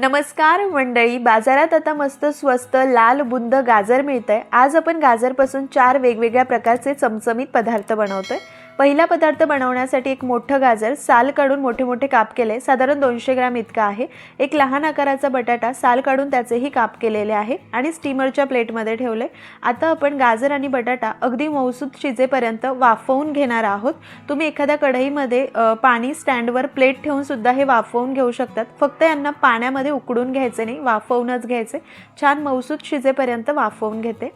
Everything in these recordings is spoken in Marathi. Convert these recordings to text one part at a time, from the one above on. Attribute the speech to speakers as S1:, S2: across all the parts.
S1: नमस्कार मंडळी बाजारात आता मस्त स्वस्त लाल बुंद गाजर मिळतंय. आज आपण गाजरपासून चार वेगवेगळ्या प्रकारचे चमचमीत पदार्थ बनवतोय. पहिला पदार्थ बनवण्यासाठी एक मोठं गाजर साल काढून मोठे मोठे काप केले. साधारण दोनशे ग्रॅम इतका आहे. एक लहान आकाराचा बटाटा साल काढून त्याचेही काप केलेले आहे आणि स्टीमरच्या प्लेटमध्ये ठेवले. आता आपण गाजर आणि बटाटा अगदी मौसूद शिजेपर्यंत वाफवून घेणार आहोत. तुम्ही एखाद्या कढईमध्ये पाणी स्टँडवर प्लेट ठेवून सुद्धा हे वाफवून घेऊ शकतात. फक्त यांना पाण्यामध्ये उकडून घ्यायचे नाही वाफवूनच घ्यायचे. छान मौसूद शिजेपर्यंत वाफवून घेते.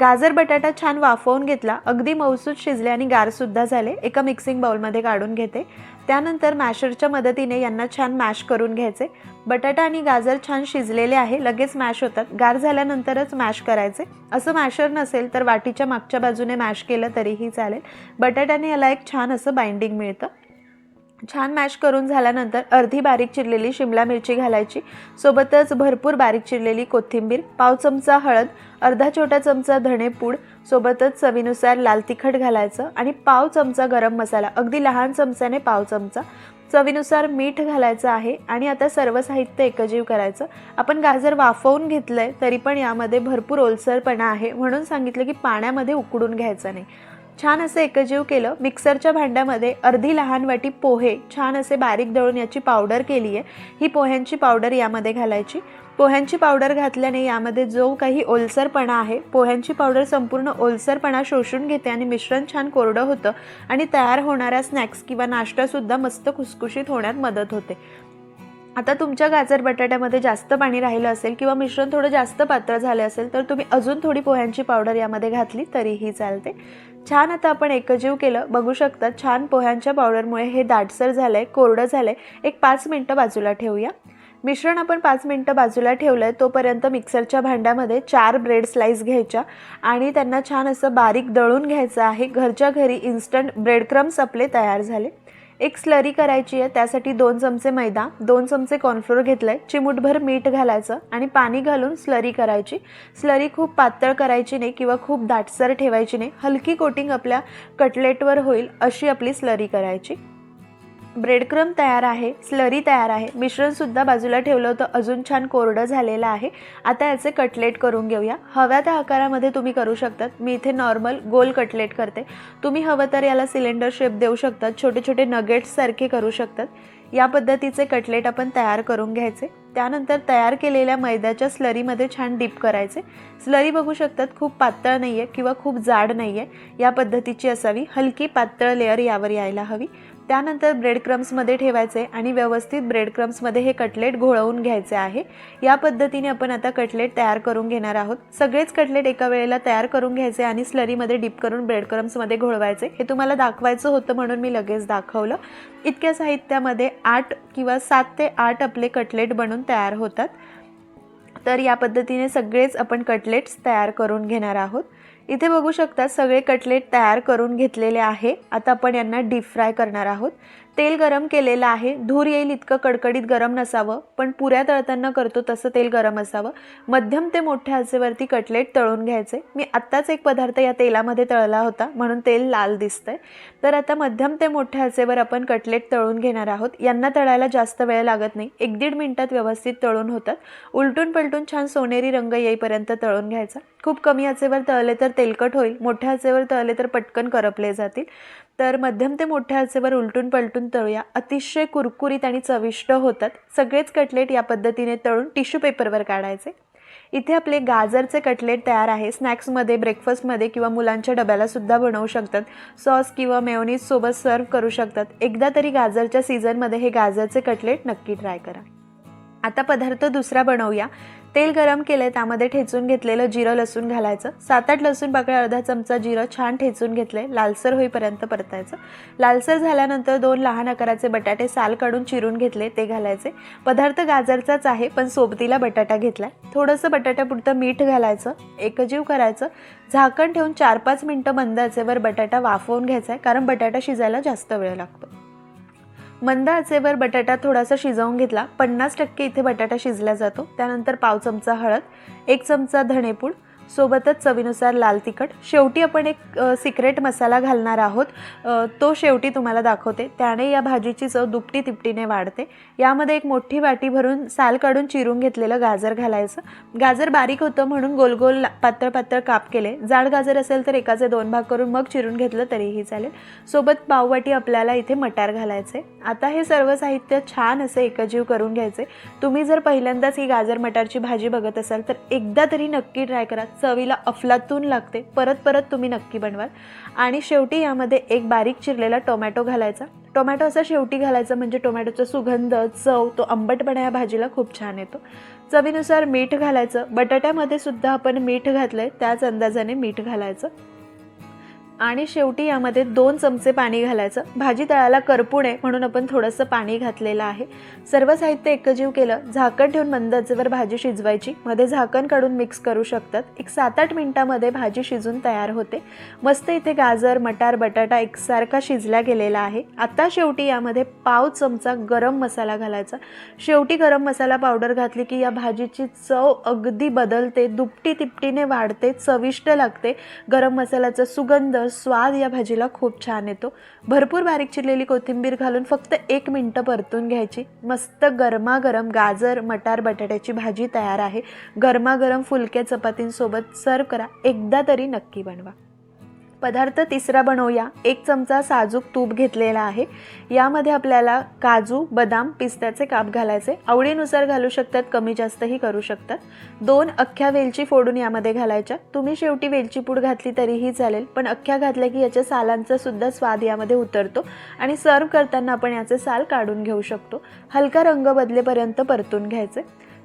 S1: गाजर बटाटा छान वाफवून घेतला. अगदी मौसूद शिजले आणि गारसुद्धा झाले. एका मिक्सिंग बाउलमध्ये काढून घेते. त्यानंतर मॅशरच्या मदतीने यांना छान मॅश करून घ्यायचे. बटाटा आणि गाजर छान शिजलेले आहे. लगेच मॅश होतात. गार झाल्यानंतरच मॅश करायचे. असं मॅशर नसेल तर वाटीच्या मागच्या बाजूने मॅश केलं तरीही चालेल. बटाट्याने याला एक छान असं बाइंडिंग मिळतं. छान मॅश करून झाल्यानंतर अर्धी बारीक चिरलेली शिमला मिरची घालायची. सोबतच भरपूर बारीक चिरलेली कोथिंबीर पाव चमचा हळद अर्धा छोटा चमचा धणेपूड सोबतच चवीनुसार लाल तिखट घालायचं आणि पाव चमचा गरम मसाला अगदी लहान चमच्याने पाव चमचा. चवीनुसार मीठ घालायचं आहे आणि आता सर्व साहित्य एकजीव करायचं. आपण गाजर वाफवून घेतलं आहे तरी पण यामध्ये भरपूर ओलसरपणा आहे म्हणून सांगितलं की पाण्यामध्ये उकडून घ्यायचं नाही. छान असं एकजीव केलं. मिक्सरच्या भांड्यामध्ये अर्धी लहान वाटी पोहे छान असे बारीक दळून याची पावडर केली आहे. ही पोह्यांची पावडर यामध्ये घालायची. पोह्यांची पावडर घातल्याने यामध्ये जो काही ओलसरपणा आहे पोह्यांची पावडर संपूर्ण ओलसरपणा शोषून घेते आणि मिश्रण छान कोरडं होतं आणि तयार होणाऱ्या स्नॅक्स किंवा नाश्तासुद्धा मस्त खुसखुशीत होण्यात मदत होते. आता तुमच्या गाजर बटाट्यामध्ये जास्त पाणी राहिलं असेल किंवा मिश्रण थोडं जास्त पातळ झालं असेल तर तुम्ही अजून थोडी पोह्यांची पावडर यामध्ये घातली तरीही चालते. छान आता आपण एकजीव केलं बघू शकता छान पोह्यांच्या पावडरमुळे हे दाटसर झालं आहे कोरडं झालं आहे एक पाच मिनटं बाजूला ठेवूया. मिश्रण आपण पाच मिनटं बाजूला ठेवलं आहे तोपर्यंत मिक्सरच्या भांड्यामध्ये चार ब्रेड स्लाईस घ्यायच्या आणि त्यांना छान असं बारीक दळून घ्यायचं आहे. घरच्या घरी इन्स्टंट ब्रेड क्रम्स आपले तयार झाले. एक स्लरी करायची आहे त्यासाठी दोन चमचे मैदा दोन चमचे कॉर्नफ्लोअर घेतलं आहे चिमूटभर मीठ घालायचं आणि पाणी घालून स्लरी करायची. स्लरी खूप पातळ करायची नाही किंवा खूप दाटसर ठेवायची नाही हलकी कोटिंग आपल्या कटलेटवर होईल अशी आपली स्लरी करायची. ब्रेडक्रम तयार आहे स्लरी तयार आहे. मिश्रणसुद्धा बाजूला ठेवलं होतं. अजून छान कोरडं झालेलं आहे. आता याचे कटलेट करून घेऊया. हव्या त्या आकारामध्ये तुम्ही करू शकतात. मी इथे नॉर्मल गोल कटलेट करते. तुम्ही हवं तर याला सिलेंडर शेप देऊ शकतात. छोटे छोटे नगेट्ससारखे करू शकतात. या पद्धतीचे कटलेट आपण तयार करून घ्यायचे. त्यानंतर तयार केलेल्या मैद्याच्या स्लरीमध्ये छान डीप करायचे. स्लरी बघू शकतात खूप पातळ नाही आहे किंवा खूप जाड नाही आहे या पद्धतीची असावी. हलकी पातळ लेअर यावर यायला हवी. त्यानंतर ब्रेड क्रम्समध्ये ठेवायचे आणि व्यवस्थित ब्रेड क्रम्समध्ये हे कटलेट घोळवून घ्यायचे आहे. या पद्धतीने आपण आता कटलेट तयार करून घेणार आहोत. सगळेच कटलेट एका वेळेला तयार करून घ्यायचे आणि स्लरीमध्ये डीप करून ब्रेड क्रम्समध्ये घोळवायचे. हे तुम्हाला दाखवायचं होतं म्हणून मी लगेच दाखवलं. इतक्या साहित्यामध्ये आठ किंवा सात ते आठ आपले कटलेट बनून तयार होतात. तर या पद्धतीने सगळेच आपण कटलेट्स तयार करून घेणार आहोत. इथे बघू शकता सगळे कटलेट तयार करून घेतलेले आहे. आता आपण यांना डीप फ्राय करणार आहोत. तेल गरम केलेलं आहे. धूर येईल इतकं कडकडीत गरम नसावं पण पुऱ्या तळताना करतो तसं तेल गरम असावं. मध्यम ते मोठ्या आचेवरती कटलेट तळून घ्यायचे. मी आत्ताच एक पदार्थ या तेलामध्ये तळला होता म्हणून तेल लाल दिसतंय. तर आता मध्यम ते मोठ्या आचेवर आपण कटलेट तळून घेणार आहोत. यांना तळायला जास्त वेळ लागत नाही. एक दीड मिनिटात व्यवस्थित तळून होतात. उलटून पलटून छान सोनेरी रंग येईपर्यंत तळून घ्यायचा. खूप कमी आचेवर तळले तर तेलकट होईल. मोठ्या आचेवर तळले तर पटकन करपले जातील. तर मध्यम ते मोठ्या आचेवर उलटून पलटून तळूया. अतिशय कुरकुरीत आणि चविष्ट होतात. सगळेच कटलेट या पद्धतीने तळून टिश्यू पेपरवर काढायचे. इथे आपले गाजरचे कटलेट तयार आहे. स्नॅक्समध्ये ब्रेकफास्टमध्ये किंवा मुलांच्या डब्यालासुद्धा बनवू शकतात. सॉस किंवा मेयोनीज सोबत सर्व करू शकतात. एकदा तरी गाजरच्या सीझनमध्ये हे गाजरचे कटलेट नक्की ट्राय करा. आता पदार्थ दुसरा बनवूया. तेल गरम केलं त्यामध्ये ठेचून घेतलेलं जिरं लसूण घालायचं. सात आठ लसूण पाकळ्या अर्धा चमचा जिरं छान ठेचून घेतले लालसर होईपर्यंत परतायचं. लालसर झाल्यानंतर दोन लहान आकाराचे बटाटे साल काढून चिरून घेतले ते घालायचे. पदार्थ गाजरचाच आहे पण सोबतीला बटाटा घेतलाय. थोडंसं बटाट्यापुरतं मीठ घालायचं एकजीव करायचं. झाकण ठेवून चार पाच मिनटं मंद आचेवर बटाटा वाफवून घ्यायचा आहे कारण बटाटा शिजायला जास्त वेळ लागतो. मंद आचेवर बटाटा थोडासा शिजवून घेतला. पन्नास टक्के इथे बटाटा शिजला जातो. त्यानंतर पाव चमचा हळद एक चमचा धणेपूड सोबतच चवीनुसार लाल तिखट. शेवटी आपण एक सिक्रेट मसाला घालणार आहोत. तो शेवटी तुम्हाला दाखवते. त्याने या भाजीची चव दुपटी तिपटीने वाढते. यामध्ये एक मोठी वाटी भरून साल काढून चिरून घेतलेलं गाजर घालायचं. गाजर बारीक होतं म्हणून गोल गोल पातळ पातळ काप केले. जाड गाजर असेल तर एकाचे दोन भाग करून मग चिरून घेतलं तरीही चालेल. सोबत पाववाटी आपल्याला इथे मटार घालायचे. आता हे सर्व साहित्य छान असं एकजीव करून घ्यायचे. तुम्ही जर पहिल्यांदाच ही गाजर मटारची भाजी बघत असाल तर एकदा तरी नक्की ट्राय करा. चवीला अफलातून लागते. परत परत तुम्ही नक्की बनवाल. आणि शेवटी यामध्ये एक बारीक चिरलेला टोमॅटो घालायचा. टोमॅटो असा शेवटी घालायचा म्हणजे टोमॅटोचा सुगंध चव तो आंबटपणा या भाजीला खूप छान येतो. चवीनुसार मीठ घालायचं. बटाट्यामध्ये सुद्धा आपण मीठ घातलंय. त्याच अंदाजाने मीठ घालायचं. आणि शेवटी यामध्ये दोन चमचे पाणी घालायचं. भाजी तळाला करपू नये म्हणून आपण थोडंसं पाणी घातलेलं आहे. सर्व साहित्य एकजीव केलं झाकण ठेवून मंद आचेवर भाजी शिजवायची. मध्ये झाकण काढून मिक्स करू शकतात. एक सात आठ मिनिटामध्ये भाजी शिजून तयार होते. मस्त इथे गाजर मटार बटाटा एकसारखा शिजला गेलेला आहे. आता शेवटी यामध्ये पाव चमचा गरम मसाला घालायचा. शेवटी गरम मसाला पावडर घातली की या भाजीची चव अगदी बदलते दुपटी तिपटीने वाढते चविष्ट लागते. गरम मसाल्याचा सुगंध स्वाद या भाजीला खूप छान येतो. भरपूर बारीक चिरलेली कोथिंबीर घालून फक्त एक मिनटं परतून घ्यायची. मस्त गरमागरम गाजर मटार बटाट्याची भाजी तयार आहे. गरमागरम फुलक्या चपातींसोबत सर्व करा. एकदा तरी नक्की बनवा. पदार्थ तिसरा बनवूया. एक चमचा साजूक तूप घेतलेला आहे. यामध्ये आपल्याला काजू बदाम पिस्त्याचे काप घालायचे. आवडीनुसार घालू शकतात कमी जास्तही करू शकतात. दोन अख्ख्या वेलची फोडून यामध्ये घालायच्या. तुम्ही शेवटी वेलची पूड घातली तरीही चालेल पण अख्ख्या घातल्या की याच्या सालांचा सुद्धा स्वाद यामध्ये उतरतो आणि सर्व करताना आपण याचे साल काढून घेऊ शकतो. हलका रंग बदलेपर्यंत परतून घ्यायचे.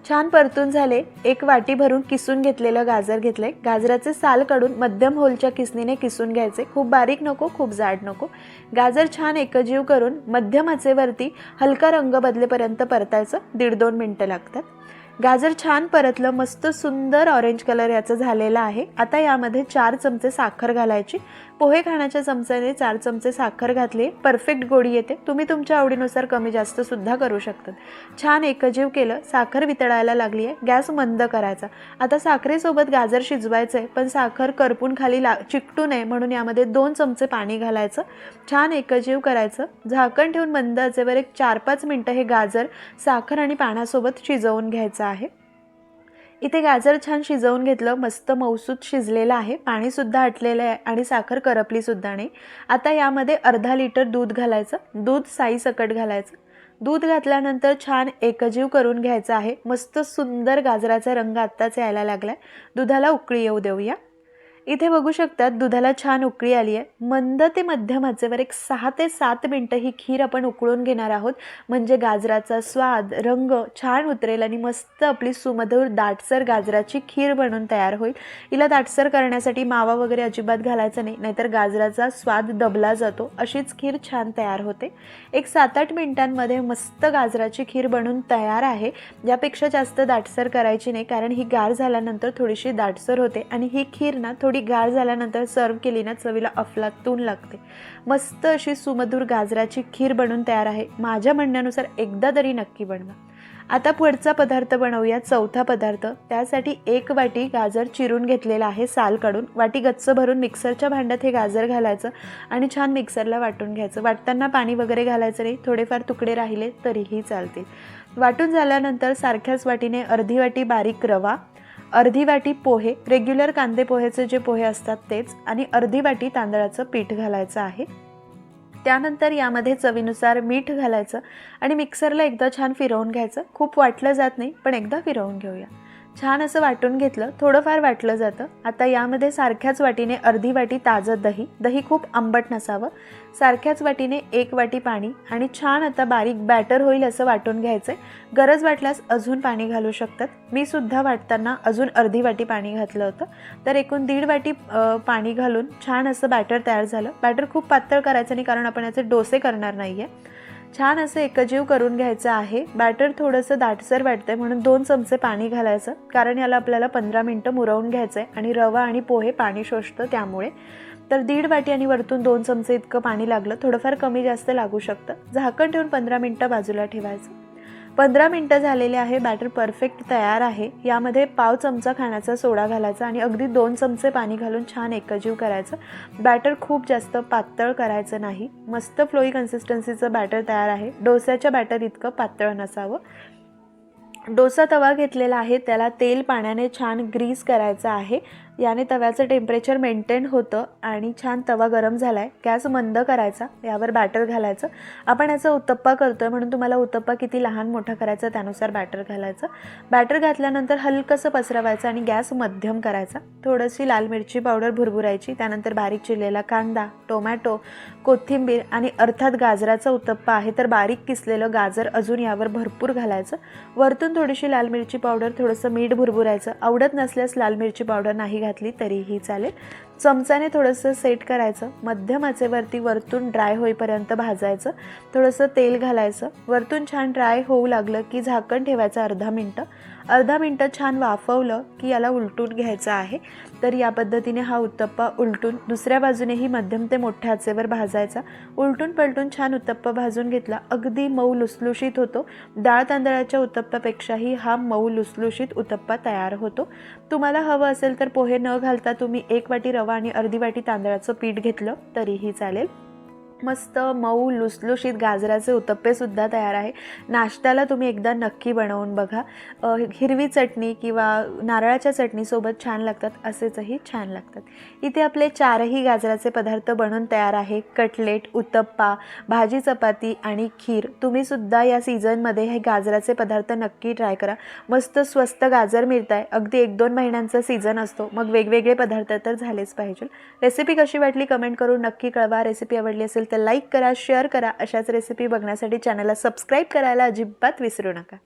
S1: छान परतून झाले. एक वाटी भरून किसून घेतलेलं गाजर घेतले गाजराचे साल काढून मध्यम होलच्या किसनीने किसून घ्यायचे. खूप बारीक नको खूप जाड नको. गाजर छान एकजीव करून मध्यम आचेवरती हलका रंग बदलेपर्यंत परतायचं. दीड दोन मिनटं लागतात. गाजर छान परतलं मस्त सुंदर ऑरेंज कलर याचं झालेलं आहे. आता यामध्ये चार चमचे साखर घालायची. पोहे खाण्याच्या चमच्याने चार चमचे साखर घातली. परफेक्ट गोडी येते. तुम्ही तुमच्या आवडीनुसार कमी जास्त सुद्धा करू शकतात. छान एकजीव केलं साखर वितळायला लागली आहे. गॅस मंद करायचा. आता साखरेसोबत गाजर शिजवायचं आहे पण साखर करपून खाली ला चिकटू नये म्हणून यामध्ये दोन चमचे पाणी घालायचं. छान एकजीव करायचं. झाकण ठेवून मंद आचेवर एक चार पाच मिनटं हे गाजर साखर आणि पाण्यासोबत शिजवून घ्यायचं आहे. इथे गाजर छान शिजवून घेतलं मस्त मौसूद शिजलेलं आहे. पाणीसुद्धा आटलेलं आहे आणि साखर करपलीसुद्धा नाही. आता यामध्ये अर्धा लिटर दूध घालायचं. दूध साई सकट घालायचं. दूध घातल्यानंतर छान एकजीव करून घ्यायचं आहे. मस्त सुंदर गाजराचा रंग आत्ताच यायला लागला आहे दुधाला उकळी येऊ देऊया. इथे बघू शकतात दुधाला छान उकळी आली आहे. मंद ते मध्यम आचेवर एक सहा ते सात मिनटं ही खीर आपण उकळून घेणार आहोत. म्हणजे गाजराचा स्वाद रंग छान उतरेल आणि मस्त आपली सुमधूर दाटसर गाजराची खीर बनून तयार होईल. हिला दाटसर करण्यासाठी मावा वगैरे अजिबात घालायचा नाही नाहीतर गाजराचा स्वाद दबला जातो. अशीच खीर छान तयार होते. एक सात आठ मिनिटांमध्ये मस्त गाजराची खीर बनून तयार आहे. यापेक्षा जास्त दाटसर करायची नाही कारण ही गार झाल्यानंतर थोडीशी दाटसर होते आणि ही खीर ना थोडी गार झाल्यानंतर सर्व केली ना चवीला अफलातून लागते. मस्त अशी सुमधूर गाजराची खीर बनून तयार आहे. माझ्या म्हणण्यानुसार एकदा तरी नक्की बनवा. आता पुढचा पदार्थ बनवूया चौथा पदार्थ. त्यासाठी एक वाटी गाजर चिरून घेतलेला आहे साल काढून. वाटी गच्च भरून मिक्सरच्या भांड्यात हे गाजर घालायचं आणि छान मिक्सरला वाटून घ्यायचं. वाटताना पाणी वगैरे घालायचं नाही. थोडेफार तुकडे राहिले तरीही चालतील. वाटून झाल्यानंतर सारख्याच वाटीने अर्धी वाटी बारीक रवा अर्धी वाटी पोहे रेग्युलर कांदे पोहेचे जे पोहे असतात तेच आणि अर्धी वाटी तांदळाचं पीठ घालायचं आहे. त्यानंतर यामध्ये चवीनुसार मीठ घालायचं आणि मिक्सरला एकदा छान फिरवून घ्यायचं. खूप वाटलं जात नाही पण एकदा फिरवून घेऊया. छान असं वाटून घेतलं थोडंफार वाटलं जातं. आता यामध्ये सारख्याच वाटीने अर्धी वाटी ताजं दही दही खूप आंबट नसावं. सारख्याच वाटीने एक वाटी पाणी आणि छान आता बारीक बॅटर होईल असं वाटून घ्यायचं आहे गरज वाटल्यास अजून पाणी घालू शकतात. मी सुद्धा वाटताना अजून अर्धी वाटी पाणी घातलं होतं. तर एकूण दीड वाटी पाणी घालून छान असं बॅटर तयार झालं. बॅटर खूप पातळ करायचं नाही कारण आपण याचे डोसे करणार नाही आहे छान असं एकजीव करून घ्यायचं आहे. बॅटर थोडंसं दाटसर वाटतंय म्हणून दोन चमचे पाणी घालायचं. कारण याला आपल्याला पंधरा मिनटं मुरवून घ्यायचं आहे आणि रवा आणि पोहे पाणी शोषतं त्यामुळे. तर दीड वाटी आणि वरतून दोन चमचे इतकं पाणी लागलं. थोडंफार कमी जास्त लागू शकतं. झाकण ठेवून पंधरा मिनटं बाजूला ठेवायचं. पंधरा मिनटं झालेले आहे बॅटर परफेक्ट तयार आहे. यामध्ये पाव चमचा खाण्याचा सोडा घालायचा आणि अगदी दोन चमचे पाणी घालून छान एकजीव करायचं. बॅटर खूप जास्त पातळ करायचं नाही. मस्त फ्लोई कन्सिस्टन्सीचं बॅटर तयार आहे. डोस्याच्या बॅटर इतकं पातळ नसावं. डोसा तवा घेतलेला आहे. त्याला तेल पाण्याने छान ग्रीस करायचं आहे. याने तव्याचं टेम्परेचर मेंटेन होतं आणि छान तवा गरम झाला आहे गॅस मंद करायचा यावर बॅटर घालायचं. आपण याचा उत्तप्पा करतो आहे म्हणून तुम्हाला उत्तप्पा किती लहान मोठा करायचा त्यानुसार बॅटर घालायचं. बॅटर घातल्यानंतर हलकंसं पसरवायचं आणि गॅस मध्यम करायचा. थोडीशी लाल मिरची पावडर भुरभुरायची त्यानंतर बारीक चिरलेला कांदा टोमॅटो कोथिंबीर आणि अर्थात गाजराचा उत्तप्पा आहे तर बारीक किसलेलं गाजर अजून यावर भरपूर घालायचं. वरतून थोडीशी लाल मिरची पावडर थोडंसं मीठ भुरभुरायचं. आवडत नसल्यास लाल मिरची पावडर नाही घातली तरीही चालेल. चमच्याने थोडंसं सेट करायचं. मध्यम आचेवरती वरतून ड्राय होईपर्यंत भाजायचं. थोडंसं तेल घालायचं. वरतून छान ड्राय होऊ लागलं की झाकण ठेवायचं अर्धा मिनटं. अर्धा मिनटं छान वाफवलं की याला उलटून घ्यायचं आहे. तर या पद्धतीने हा उत्तप्पा उलटून दुसऱ्या बाजूनेही मध्यम ते मोठ्या आचेवर भाजायचा. उलटून पलटून छान उत्तप्पा भाजून घेतला. अगदी मऊ लुसलुशीत होतो. डाळ तांदळाच्या उत्तप्पापेक्षाही हा मऊ लुसलुशीत उत्तप्पा तयार होतो. तुम्हाला हवं असेल तर पोहे न घालता तुम्ही एक वाटी रवा आणि अर्धी वाटी तांदळाचं पीठ घेतलं तरीही चालेल. मस्त मऊ लुसलुशीत गाजराचे उत्तप्पेसुद्धा तयार आहे. नाश्त्याला तुम्ही एकदा नक्की बनवून बघा. हिरवी चटणी किंवा नारळाच्या चटणीसोबत छान लागतात असेचही छान लागतात. इथे आपले चारही गाजराचे पदार्थ बनून तयार आहे. कटलेट उत्तप्पा भाजी चपाती आणि खीर. तुम्हीसुद्धा या सीझनमध्ये हे गाजराचे पदार्थ नक्की ट्राय करा. मस्त स्वस्त गाजर मिळत आहे अगदी एक दोन महिन्यांचा सीझन असतो. मग वेगवेगळे पदार्थ तर झालेच पाहिजे. रेसिपी कशी वाटली कमेंट करून नक्की कळवा. रेसिपी आवडली असेल तर लाईक करा शेअर करा. अशाच रेसिपी बघण्यासाठी चॅनलला सबस्क्राईब करायला अजिबात विसरू नका.